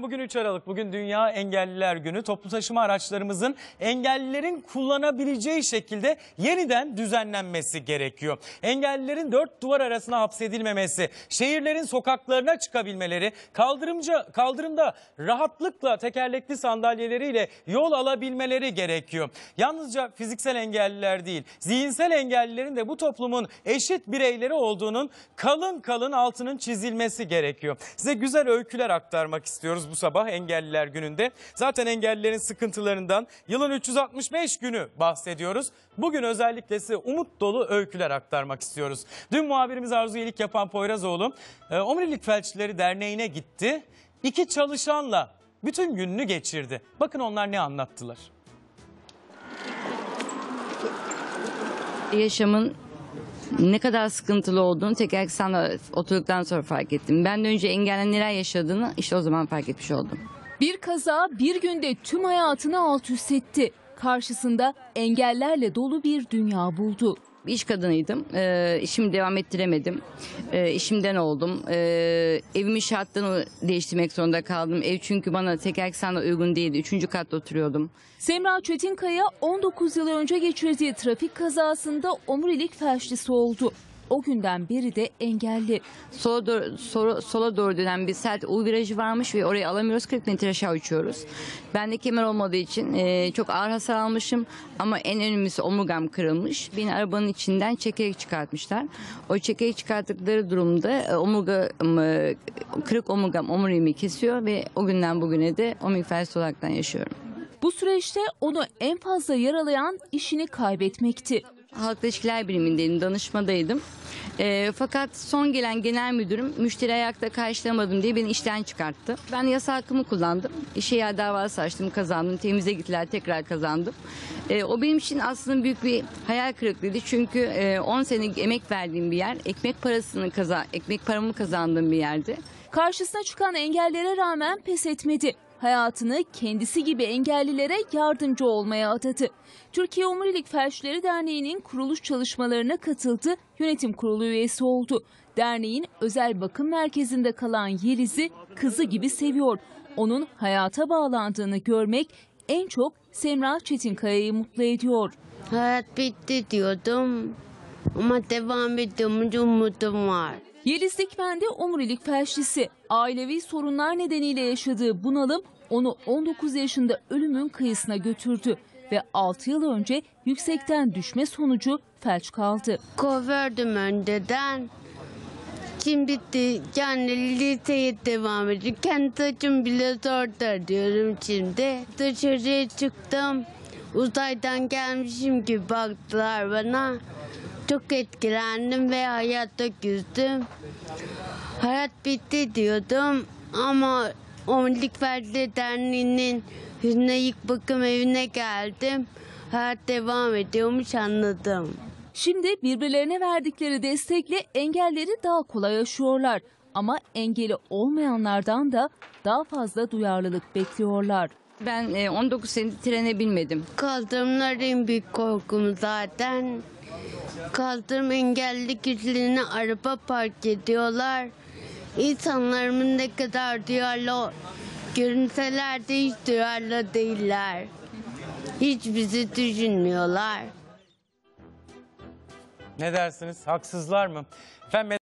Bugün 3 Aralık, bugün Dünya Engelliler Günü. Toplu taşıma araçlarımızın engellilerin kullanabileceği şekilde yeniden düzenlenmesi gerekiyor. Engellilerin dört duvar arasına hapsedilmemesi, şehirlerin sokaklarına çıkabilmeleri, kaldırımca, kaldırımda rahatlıkla tekerlekli sandalyeleriyle yol alabilmeleri gerekiyor. Yalnızca fiziksel engelliler değil, zihinsel engellilerin de bu toplumun eşit bireyleri olduğunun kalın kalın altının çizilmesi gerekiyor. Size güzel öyküler aktarmak istiyoruz bu sabah Engelliler Günü'nde. Zaten engellilerin sıkıntılarından yılın 365 günü bahsediyoruz. Bugün özellikle size umut dolu öyküler aktarmak istiyoruz. Dün muhabirimiz Arzu İyilik yapan Poyrazoğlu e, Omurilik Felçlileri Derneği'ne gitti. İki çalışanla bütün gününü geçirdi. Bakın onlar ne anlattılar. yaşamın ne kadar sıkıntılı olduğunu teker sana oturduktan sonra fark ettim. Ben de önce engellen neler yaşadığını işte o zaman fark etmiş oldum. Bir kaza bir günde tüm hayatını alt üst etti. Karşısında engellerle dolu bir dünya buldu. İş kadınıydım. Ee, işimi devam ettiremedim. Ee, işimden oldum. Ee, evimin şartlarını değiştirmek zorunda kaldım. Ev çünkü bana teker sana uygun değildi. Üçüncü katta oturuyordum. Semra Çetinkaya 19 yıl önce geçirdiği trafik kazasında omurilik felçlisi oldu. O günden beri de engelli. Sola doğru, sola, sola doğru dönen bir sert U virajı varmış ve orayı alamıyoruz. 40 metre aşağı uçuyoruz. Ben de kemer olmadığı için e, çok ağır hasar almışım. Ama en önemlisi omurgam kırılmış. Beni arabanın içinden çekerek çıkartmışlar. O çekerek çıkarttıkları durumda e, omurga, e, kırık omurgam omuriliğimi kesiyor ve o günden bugüne de omurilik felçli olaraktan yaşıyorum. Bu süreçte onu en fazla yaralayan işini kaybetmekti. Halkla ilişkiler birimindeydim, danışmadaydım. Ee, fakat son gelen genel müdürüm müşteri ayakta karşılamadım diye beni işten çıkarttı. Ben yasa hakkımı kullandım. İşe yer davası açtım, kazandım. Temize gittiler, tekrar kazandım. Ee, o benim için aslında büyük bir hayal kırıklığıydı. Çünkü e, 10 sene emek verdiğim bir yer, ekmek parasını kaza, ekmek paramı kazandığım bir yerdi. Karşısına çıkan engellere rağmen pes etmedi. Hayatını kendisi gibi engellilere yardımcı olmaya adadı. Türkiye Omurilik Felçleri Derneği'nin kuruluş çalışmalarına katıldı, yönetim kurulu üyesi oldu. Derneğin özel bakım merkezinde kalan Yeliz'i kızı gibi seviyor. Onun hayata bağlandığını görmek en çok Semra Çetinkaya'yı mutlu ediyor. Hayat bitti diyordum ama devam ediyormuş umudum var. Yeliz Dikmen de omurilik felçlisi. Ailevi sorunlar nedeniyle yaşadığı bunalım onu 19 yaşında ölümün kıyısına götürdü ve 6 yıl önce yüksekten düşme sonucu felç kaldı. Kuafördüm önceden. Şimdi de yani liseye devam ediyorum. Kendi saçım bile zor tarıyorum şimdi. Dışarıya çıktım. Uzaydan gelmişim gibi baktılar bana. Çok etkilendim ve hayata küstüm. Hayat bitti diyordum ama Omurilik Felçli Derneği'nin Hüsnü Yık Bakım Evi'ne geldim. Hayat devam ediyormuş anladım. Şimdi birbirlerine verdikleri destekle engelleri daha kolay aşıyorlar. Ama engeli olmayanlardan da daha fazla duyarlılık bekliyorlar. Ben e, 19 senedir trene binmedim. Kaldırımlar en büyük korkum zaten. Kaldırım engelli kişilerine araba park ediyorlar. İnsanlarımın ne kadar duyarlı görünseler de hiç duyarlı değiller. Hiç bizi düşünmüyorlar. Ne dersiniz? Haksızlar mı? Efendim